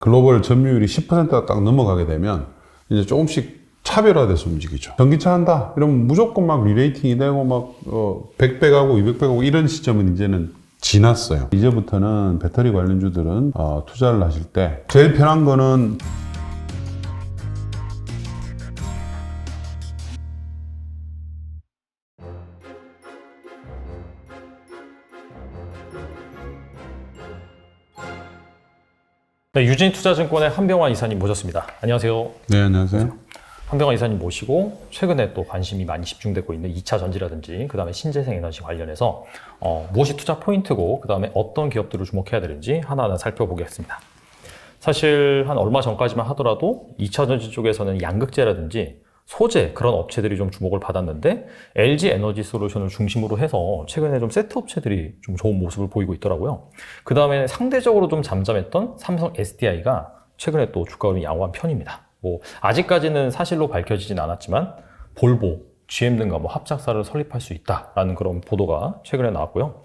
글로벌 점유율이 10%가 딱 넘어가게 되면 이제 조금씩 차별화돼서 움직이죠. 전기차 한다 이러면 무조건 막 리레이팅이 되고 막 어, 100배 가고 200배 가고 이런 시점은 이제는 지났어요. 이제부터는 배터리 관련주들은 어, 투자를 하실 때 제일 편한 거는 네, 유진 투자증권의 한병환 이사님 모셨습니다. 안녕하세요. 네 안녕하세요. 한병환 이사님 모시고 최근에 또 관심이 많이 집중되고 있는 2차 전지라든지 그다음에 신재생 에너지 관련해서 어, 무엇이 투자 포인트고 그다음에 어떤 기업들을 주목해야 되는지 하나하나 살펴보겠습니다. 사실 한 얼마 전까지만 하더라도 2차 전지 쪽에서는 양극재라든지 소재 그런 업체들이 좀 주목을 받았는데 LG 에너지 솔루션을 중심으로 해서 최근에 좀 세트 업체들이 좀 좋은 모습을 보이고 있더라고요. 그 다음에 상대적으로 좀 잠잠했던 삼성 SDI가 최근에 또 주가가 양호한 편입니다. 뭐 아직까지는 사실로 밝혀지진 않았지만 볼보, GM 등과 뭐 합작사를 설립할 수 있다라는 그런 보도가 최근에 나왔고요.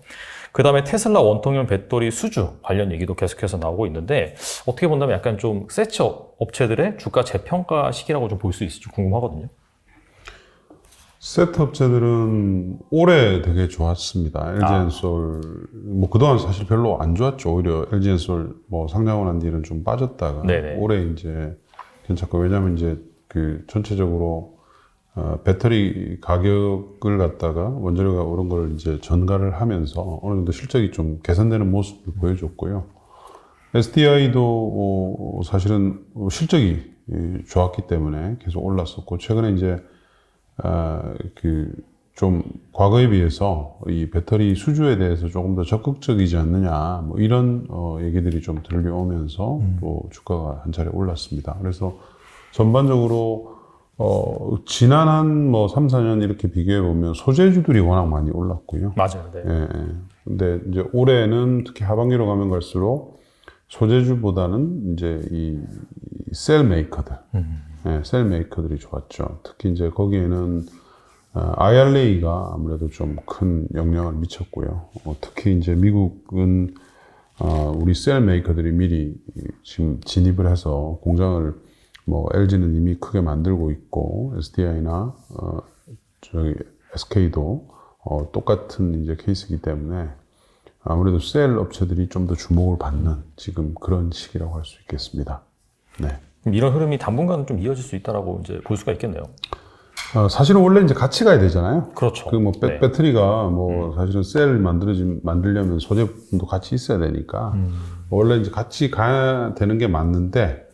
그 다음에 테슬라 원통형 배터리 수주 관련 얘기도 계속해서 나오고 있는데 어떻게 본다면 약간 좀 세치 업체들의 주가 재평가 시기라고 좀 볼 수 있을지 궁금하거든요. 세트 업체들은 올해 되게 좋았습니다. LG엔솔 뭐 그동안 사실 별로 안 좋았죠. 오히려 LG엔솔 뭐 상장을 한 뒤는 좀 빠졌다가 네네. 올해 이제 괜찮고 왜냐하면 이제 그 전체적으로 어, 배터리 가격을 갖다가 원재료가 오른 걸 이제 전가를 하면서 어느 정도 실적이 좀 개선되는 모습을 보여줬고요. SDI도 어, 사실은 실적이 예, 좋았기 때문에 계속 올랐었고 최근에 이제 아, 그, 좀, 과거에 비해서 이 배터리 수주에 대해서 조금 더 적극적이지 않느냐, 뭐 이런, 어, 얘기들이 좀 들려오면서 또 주가가 한 차례 올랐습니다. 그래서 전반적으로, 어, 지난 한 뭐 3, 4년 이렇게 비교해 보면 소재주들이 워낙 많이 올랐고요. 맞아요. 네. 예, 예. 근데 이제 올해는 특히 하반기로 가면 갈수록 소재주보다는 이제 이 셀 메이커들, 예, 셀 메이커들이 좋았죠. 특히 이제 거기에는 어, IRA가 아무래도 좀 큰 영향을 미쳤고요. 어, 특히 이제 미국은 어, 우리 셀 메이커들이 미리 지금 진입을 해서 공장을 뭐 LG는 이미 크게 만들고 있고 SDI나 어, 저기 SK도 어, 똑같은 이제 케이스이기 때문에 아무래도 셀 업체들이 좀 더 주목을 받는 지금 그런 시기라고 할 수 있겠습니다. 네. 이런 흐름이 당분간은 좀 이어질 수 있다라고 이제 볼 수가 있겠네요. 어, 사실은 원래 이제 같이 가야 되잖아요. 그렇죠. 그뭐 네. 배터리가 뭐 사실은 셀 만들어지 만들려면 소재품도 같이 있어야 되니까 음. 원래 이제 같이 가야 되는 게 맞는데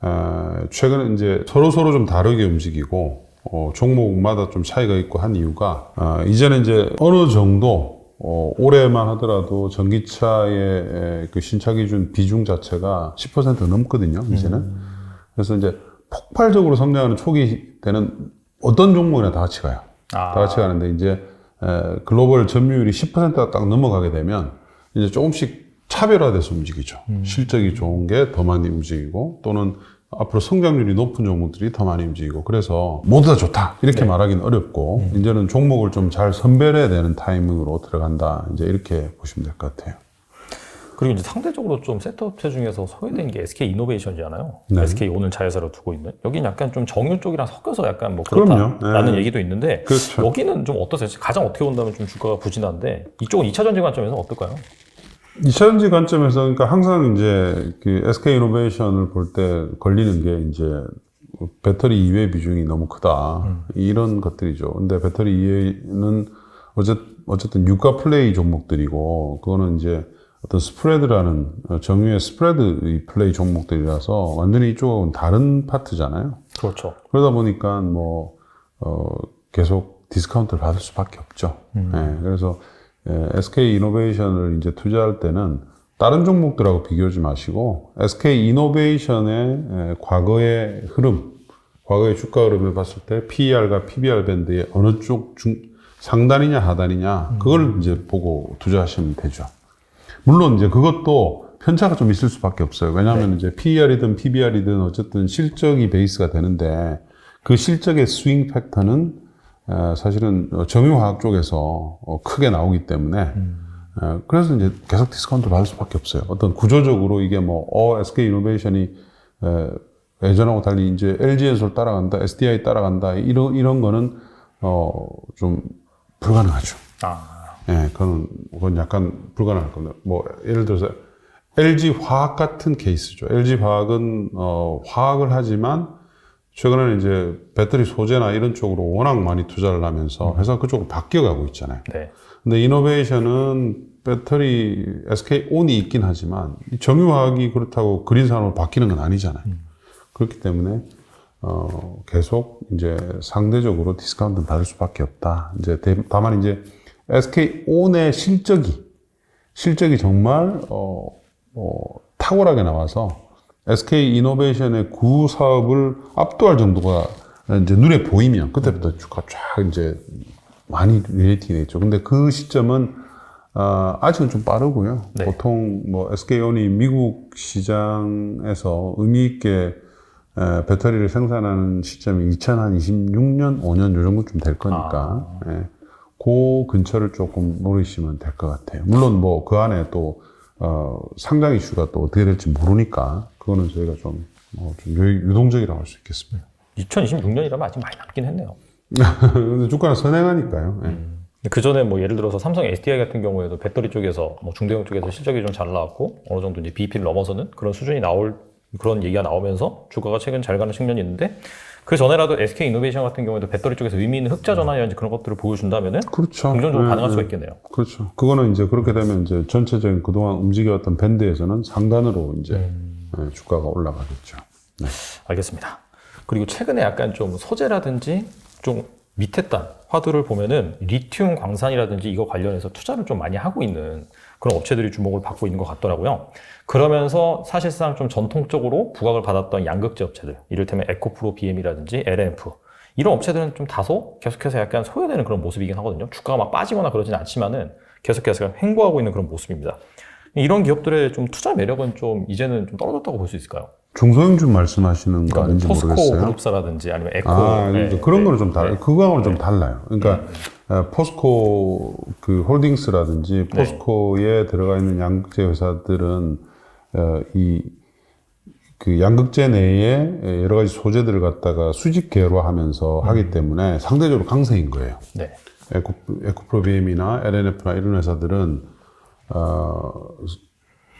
어, 최근에 이제 서로 서로 좀 다르게 움직이고 어, 종목마다 좀 차이가 있고 한 이유가 어, 이제는 이제 어느 정도 어, 올해만 하더라도 전기차의 에, 그 신차 기준 비중 자체가 10% 넘거든요. 이제는 그래서 이제 폭발적으로 성장하는 초기 때는 어떤 종목이나 다 같이 가요. 아. 다 같이 가는데 이제 에, 글로벌 점유율이 10%가 딱 넘어가게 되면 이제 조금씩 차별화돼서 움직이죠. 실적이 좋은 게 더 많이 움직이고 또는 앞으로 성장률이 높은 종목들이 더 많이 움직이고 그래서 모두 다 좋다 이렇게 말하기는 어렵고 이제는 종목을 좀 잘 선별해야 되는 타이밍으로 들어간다 이제 이렇게 보시면 될 것 같아요. 그리고 이제 상대적으로 좀 세트업체 중에서 소외된 게 SK 이노베이션이잖아요. 네. SK 오늘 자회사로 두고 있는 여기는 약간 좀 정유 쪽이랑 섞여서 약간 뭐. 그렇다라는 네. 얘기도 있는데 그렇죠. 여기는 좀 어떠세요? 가장 어떻게 본다면 좀 주가가 부진한데 이쪽은 2차 전지 관점에서 어떨까요? 이차전지 관점에서 그러니까 항상 이제 그 SK 이노베이션을 볼 때 걸리는 게 이제 배터리 이외 비중이 너무 크다 이런 것들이죠. 근데 배터리 이외는 어쨌 어쨌든 유가 플레이 종목들이고 그거는 이제 어떤 스프레드라는 어, 정유의 스프레드 플레이 종목들이라서 완전히 이쪽은 다른 파트잖아요. 그렇죠. 그러다 보니까 뭐 어, 계속 디스카운트를 받을 수밖에 없죠. 예, 그래서 예, SK 이노베이션을 이제 투자할 때는 다른 종목들하고 비교하지 마시고 SK 이노베이션의 예, 과거의 흐름, 과거의 주가 흐름을 봤을 때 PER과 PBR 밴드의 어느 쪽 중, 상단이냐 하단이냐 그걸 이제 보고 투자하시면 되죠. 물론 이제 그것도 편차가 좀 있을 수밖에 없어요. 왜냐하면 이제 PER이든 PBR이든 어쨌든 실적이 베이스가 되는데 그 실적의 스윙 팩터는 어, 사실은 정유화학 쪽에서 어, 크게 나오기 때문에 예, 그래서 이제 계속 디스카운트 받을 수밖에 없어요. 어떤 구조적으로 이게 뭐, 어, SK 이노베이션이 에, 예전하고 달리 이제 LG에서 따라간다, SDI 따라간다, 이런, 이런 거는, 어, 좀 불가능하죠. 아, 예, 그건, 그건 약간 불가능할 겁니다. 뭐, 예를 들어서, LG 화학 같은 케이스죠. LG 화학은, 어, 화학을 하지만, 최근에는 이제 배터리 소재나 이런 쪽으로 워낙 많이 투자를 하면서 회사가 그쪽으로 바뀌어가고 있잖아요. 네. 근데 이노베이션은 배터리 SK 온이 있긴 하지만 이 정유화학이 그렇다고 그린 산업으로 바뀌는 건 아니잖아요. 그렇기 때문에 어 계속 이제 상대적으로 디스카운트는 받을 수밖에 없다. 이제 대- 다만 이제 SK 온의 실적이 실적이 정말 어, 어, 탁월하게 나와서 SK 이노베이션의 구 사업을 압도할 정도가 이제 눈에 보이면 그때부터 주가 쫙 이제 많이 리레이팅이 됐죠. 근데 그 시점은 아, 아직은 좀 빠르고요. 네. 보통 뭐 SK온이 미국 시장에서 의미 있게 에, 배터리를 생산하는 시점이 2026년, 5년 요 정도쯤 될 거니까 예, 그 근처를 조금 노리시면 될 것 같아요. 물론 뭐 그 안에 또 어, 상장 이슈가 또 어떻게 될지 모르니까 그거는 저희가 좀, 어, 좀 유- 유동적이라고 할 수 있겠습니다. 2026년이라면 아직 많이 남긴 했네요. 근데 주가는 선행하니까요. 예. 그 전에 뭐 예를 들어서 삼성 SDI 같은 경우에도 배터리 쪽에서 뭐 중대형 쪽에서 실적이 좀 잘 나왔고 어느 정도 이제 BP를 넘어서는 그런 수준이 나올 그런 얘기가 나오면서 주가가 최근 잘 가는 측면이 있는데 그 전에라도 SK 이노베이션 같은 경우에도 배터리 쪽에서 의미 있는 흑자 전환이라든지 그런 것들을 보여준다면은 그렇죠. 긍정적으로 예, 반응할 예. 수가 있겠네요. 그렇죠. 그거는 이제 그렇게 되면 이제 전체적인 그동안 움직여왔던 밴드에서는 상단으로 이제 음. 예, 주가가 올라가겠죠. 네. 알겠습니다. 그리고 최근에 약간 좀 소재라든지 좀 밑에 단 화두를 보면은 리튬 광산이라든지 이거 관련해서 투자를 좀 많이 하고 있는 그런 업체들이 주목을 받고 있는 것 같더라고요. 그러면서 사실상 좀 전통적으로 부각을 받았던 양극재 업체들, 이를테면 에코프로 BM이라든지 LNF 이런 업체들은 좀 다소 계속해서 약간 소외되는 그런 모습이긴 하거든요. 주가가 막 빠지거나 그러진 않지만은 계속해서 횡보하고 있는 그런 모습입니다. 이런 기업들의 좀 투자 매력은 좀 이제는 좀 떨어졌다고 볼 수 있을까요? 중소형주 말씀하시는 거 아닌지 포스코 모르겠어요. 그룹사라든지 아니면 에코 아, 네, 그런 네, 거는 좀 달라요. 네. 그거하고는 좀 달라요. 그러니까 어, 포스코 그 홀딩스라든지 네. 포스코에 들어가 있는 양극재 회사들은 어, 이그 양극재 내에 여러 가지 소재들을 갖다가 수직 계열화하면서 음. 하기 때문에 상대적으로 강세인 거예요. 네. 에코, 에코프로비엠이나 LNF나 이런 회사들은 어,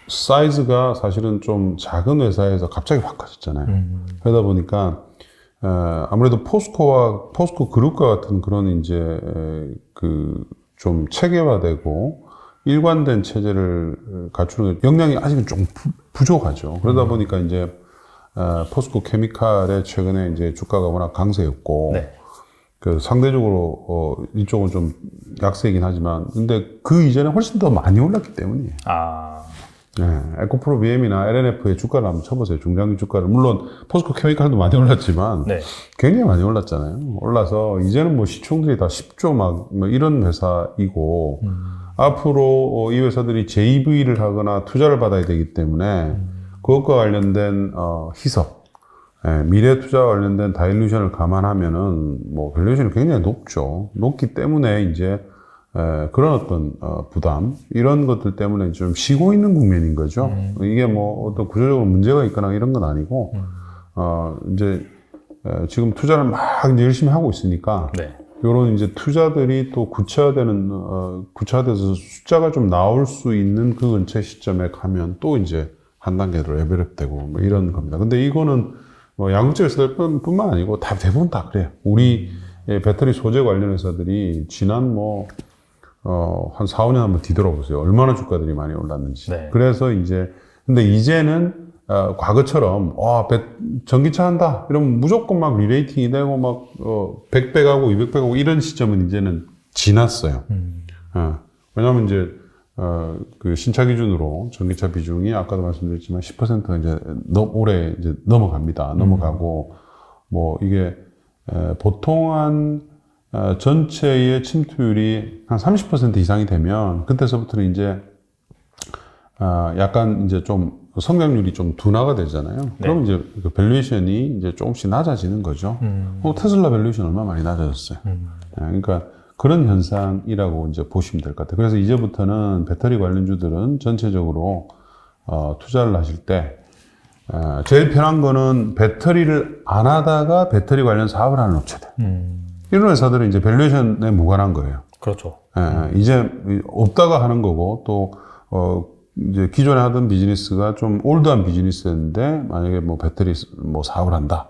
사이즈가 사실은 좀 작은 회사에서 갑자기 확 커졌잖아요. 그러다 보니까 어, 아무래도 포스코와 포스코 그룹과 같은 그런 이제 그 좀 체계화되고 일관된 체제를 갖추는 역량이 아직은 좀 부, 부족하죠. 그러다 보니까 이제 어, 포스코 케미칼의 최근에 이제 주가가 워낙 강세였고 네. 그 상대적으로 어 이쪽은 좀 약세이긴 하지만 근데 그 이전에 훨씬 더 많이 올랐기 때문이에요. 아, 예, 에코프로 BM이나 LNF의 주가를 한번 쳐보세요. 중장기 주가를 물론 포스코 케미칼도 많이 올랐지만 네. 굉장히 많이 올랐잖아요. 올라서 이제는 뭐 시총들이 다 10조 막 뭐 이런 회사이고 앞으로 어, 이 회사들이 JV를 하거나 투자를 받아야 되기 때문에 그것과 관련된 어, 희석, 예, 미래 투자 관련된 다일루션을 감안하면은 뭐 밸류에이션이 굉장히 높죠. 높기 때문에 이제 에, 그런 어떤 어, 부담 이런 것들 때문에 좀 쉬고 있는 국면인 거죠. 이게 뭐 어떤 구조적으로 문제가 있거나 이런 건 아니고 어 이제 에, 지금 투자를 막 이제 열심히 하고 있으니까 네. 이런 이제 투자들이 또 구체화되는 어, 구체화돼서 숫자가 좀 나올 수 있는 그 근처 시점에 가면 또 이제 한 단계로 레벨업되고 뭐 이런 겁니다. 근데 이거는 뭐 양극재 회사들 뿐- 뿐만 아니고 다 대부분 다 그래요. 우리 예, 배터리 소재 관련 회사들이 지난 뭐 어, 한 4, 5년 한번 뒤돌아보세요. 얼마나 주가들이 많이 올랐는지. 네. 그래서 이제, 근데 이제는, 어, 과거처럼, 와, 배- 전기차 한다. 이러면 무조건 막 리레이팅이 되고 막, 어, 100배 가고 200배 가고 이런 시점은 이제는 지났어요. 어, 왜냐면 이제, 어, 그 신차 기준으로 전기차 비중이 아까도 말씀드렸지만 10%가 이제 넘, 올해 이제 넘어갑니다. 넘어가고, 뭐 이게, 에, 보통 한, 어, 전체의 침투율이 한 30% 이상이 되면 그때서부터는 이제 아, 약간 이제 좀 성장률이 좀 둔화가 되잖아요. 그럼 이제 그 밸류에이션이 이제 조금씩 낮아지는 거죠. 어, 테슬라 밸류에이션 얼마 많이 낮아졌어요. 예, 그러니까 그런 현상이라고 이제 보시면 될 것 같아요. 그래서 이제부터는 배터리 관련주들은 전체적으로 어, 투자를 하실 때 어, 제일 편한 거는 배터리를 안 하다가 배터리 관련 사업을 하는 업체들. 이런 회사들은 이제 밸류에이션에 무관한 거예요. 그렇죠. 예, 이제 없다가 하는 거고 또 어, 이제 기존에 하던 비즈니스가 좀 올드한 비즈니스였는데 만약에 뭐 배터리 뭐 사업을 한다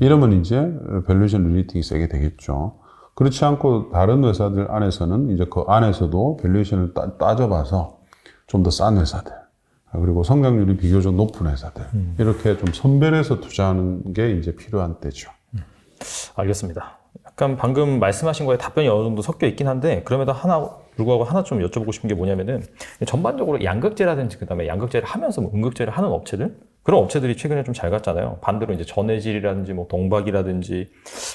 이러면 이제 밸류에이션 릴리팅이 세게 되겠죠. 그렇지 않고 다른 회사들 안에서는 이제 그 안에서도 밸류에이션을 따, 따져봐서 좀 더 싼 회사들 그리고 성장률이 비교적 높은 회사들 이렇게 좀 선별해서 투자하는 게 이제 필요한 때죠. 알겠습니다. 약간 방금 말씀하신 거에 답변이 어느 정도 섞여 있긴 한데 그럼에도 하나 불구하고 하나 좀 여쭤보고 싶은 게 뭐냐면은 전반적으로 양극재라든지 그다음에 양극재를 하면서 뭐 음극재를 하는 업체들 그런 업체들이 최근에 좀 잘 갔잖아요. 반대로 이제 전해질이라든지 뭐 동박이라든지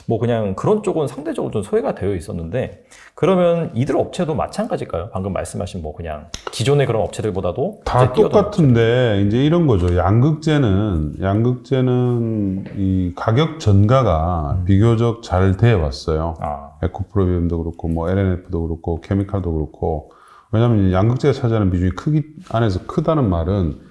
뭐 그냥 그런 쪽은 상대적으로 좀 소외가 되어 있었는데 그러면 이들 업체도 마찬가지일까요? 방금 말씀하신 뭐 그냥 기존의 그런 업체들보다도 다 똑같은데 이제 이런 거죠. 양극재는 양극재는 이 가격 전가가 비교적 잘돼 왔어요. 아, 에코프로비움도 그렇고 뭐 LNF도 그렇고 케미칼도 그렇고 왜냐하면 이 양극재가 차지하는 비중이 크기 안에서 크다는 말은 어,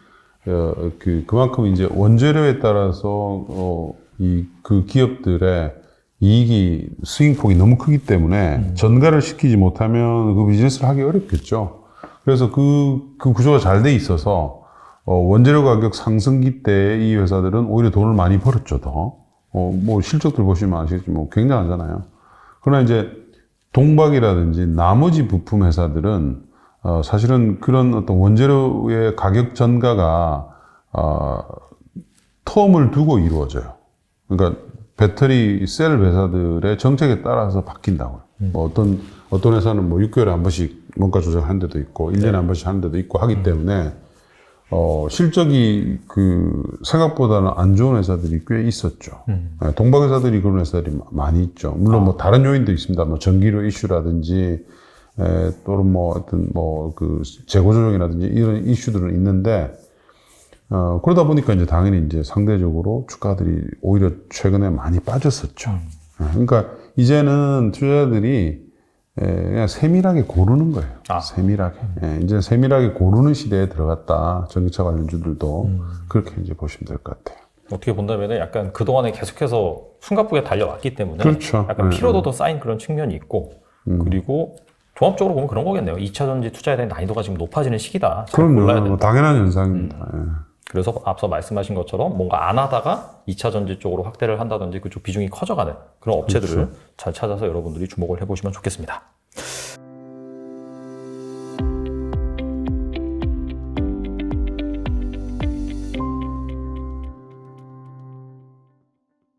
그 그만큼 이제 원재료에 따라서 어, 이 그 기업들의 이익이 스윙폭이 너무 크기 때문에 전가를 시키지 못하면 그 비즈니스를 하기 어렵겠죠. 그래서 그, 그 구조가 잘 돼 있어서 어, 원재료 가격 상승기 때 이 회사들은 오히려 돈을 많이 벌었죠, 더. 어, 뭐 실적들 보시면 아시겠지만 뭐 굉장하잖아요. 그러나 이제 동박이라든지 나머지 부품 회사들은 어, 사실은 그런 어떤 원재료의 가격 전가가 어, 텀을 두고 이루어져요. 그러니까 배터리 셀 회사들의 정책에 따라서 바뀐다고요. 뭐 어떤 어떤 회사는 뭐 6개월에 한 번씩 원가 조정하는 데도 있고 1년에 한 번씩 하는 데도 있고 하기 때문에 어, 실적이 그 생각보다는 안 좋은 회사들이 꽤 있었죠. 네, 동박 회사들이 그런 회사들이 마- 많이 있죠. 물론 뭐 다른 요인도 있습니다. 뭐 전기료 이슈라든지 에, 또는 뭐 어떤 뭐 그 재고 조정이라든지 이런 이슈들은 있는데 어, 그러다 보니까 이제 당연히 이제 상대적으로 주가들이 오히려 최근에 많이 빠졌었죠. 예, 그러니까 이제는 투자자들이 에, 그냥 세밀하게 고르는 거예요. 아. 세밀하게. 예, 이제 세밀하게 고르는 시대에 들어갔다. 전기차 관련주들도 그렇게 이제 보시면 될 것 같아요. 어떻게 본다면 약간 그동안에 계속해서 숨가쁘게 달려왔기 때문에 그렇죠. 약간 네, 피로도도 쌓인 그런 측면이 있고 그리고 종합적으로 보면 그런 거겠네요. 2차 전지 투자에 대한 난이도가 지금 높아지는 시기다. 그럼요. 당연한 현상입니다. 예. 그래서 앞서 말씀하신 것처럼 뭔가 안 하다가 2차 전지 쪽으로 확대를 한다든지 그쪽 비중이 커져가는 그런 업체들을 잘 찾아서 여러분들이 주목을 해보시면 좋겠습니다.